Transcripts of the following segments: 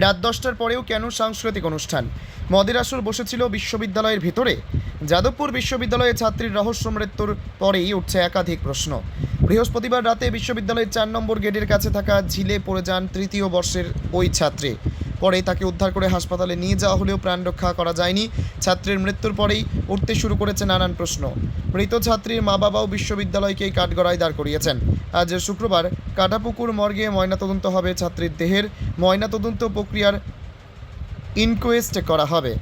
রাত দশটার পরেও কেন সাংস্কৃতিক অনুষ্ঠান? মদের আসর বসেছিল বিশ্ববিদ্যালয়ের ভেতরে। যাদবপুর বিশ্ববিদ্যালয়ে ছাত্রীর রহস্য মৃত্যুর পরেই উঠছে একাধিক প্রশ্ন। বৃহস্পতিবার রাতে বিশ্ববিদ্যালয়ের চার নম্বর গেটের কাছে থাকা ঝিলে পড়ে যান তৃতীয় বর্ষের ওই ছাত্রী। পরে তাকে উদ্ধার করে হাসপাতালে নিয়ে যাওয়া হলেও প্রাণ রক্ষা করা যায়নি। ছাত্রীর মৃত্যুর পরেই উঠতে শুরু করেছে নানান প্রশ্ন। মৃত ছাত্রীর মা বাবাও বিশ্ববিদ্যালয়কেই কাঠগড়ায় দাঁড় করিয়েছেন। আজ শুক্রবার কাটাপুকুর মর্গে ময়নাতদন্ত হবে ছাত্রীর দেহের। ময়নাতদন্ত প্রক্রিয়ার ইনকোয়েস্ট করা হবে।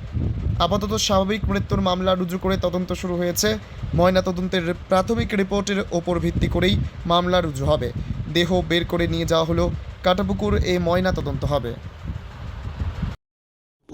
আপাতত স্বাভাবিক মৃত্যুর মামলা রুজু করে তদন্ত শুরু হয়েছে। ময়নাতদন্তের প্রাথমিক রিপোর্টের ওপর ভিত্তি করেই মামলা রুজু হবে। দেহ বের করে নিয়ে যাওয়া হলো কাটাপুকুর এ ময়না তদন্ত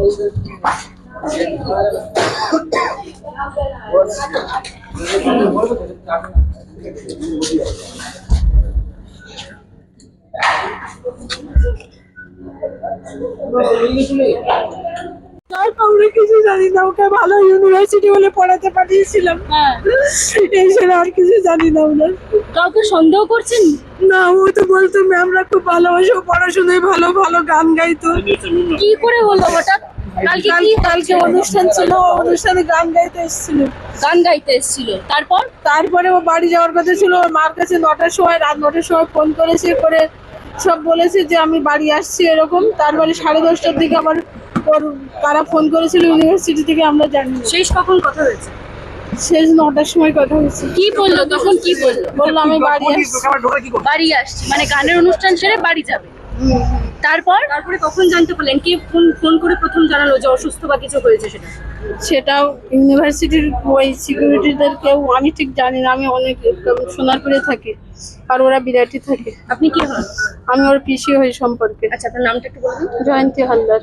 হবে আর আমরা কিছু জানি না ওকে ভালো ইউনিভার্সিটি বলে পড়াতে পাঠিয়েছিলাম। হ্যাঁ। আর কিছু জানি না আমরা কাউকে সন্দেহ করছেন? না ও তো বলতো ম্যামরা খুব ভালোবাসে পড়াশোনায় ভালো ভালো গান গাইতো। কি করে হলো হঠাৎ? কালকে কাল অনুষ্ঠান ছিল অনুষ্ঠানে গান গাইতে এসেছিল। গান গাইতে এসেছিল। তারপর? তারপরে ও বাড়ি যাওয়ার কথা ছিল ওর মার কাছে নটার সময় রাত নটার সময় ফোন করেছে করে সব বলেছে যে আমি বাড়ি আসছি এরকম। তারপরে সাড়ে দশটার দিকে আবার ওর কারা ফোন করেছিল ইউনিভার্সিটি থেকে আমরা জানি শেষ কখন কথা হয়েছে? শেষ নটার সময় কথা হয়েছে। কি বলল? তখন কি বলল? বলল আমি বাড়ি আসছি। বাড়ি আসছি। মানে গানের অনুষ্ঠান সেরে বাড়ি যাবে। তারপর? তারপরে কখন জানতে পারলেন কে ফোন ফোন করে প্রথম জানালো যে অসুস্থ বা কিছু হয়েছে সেটা। সেটাও ইউনিভার্সিটির ওই সিকিউরিটিদের কেউ আমি ঠিক জানি না আমি অনেক সোনারপুরে থাকি আর ওরা বিরাটি থাকে। আপনি কি হন? আমি ওর পিসি হই সম্পর্কে। আচ্ছা আপনার নামটা একটু বলুন। জয়ন্তী হালদার।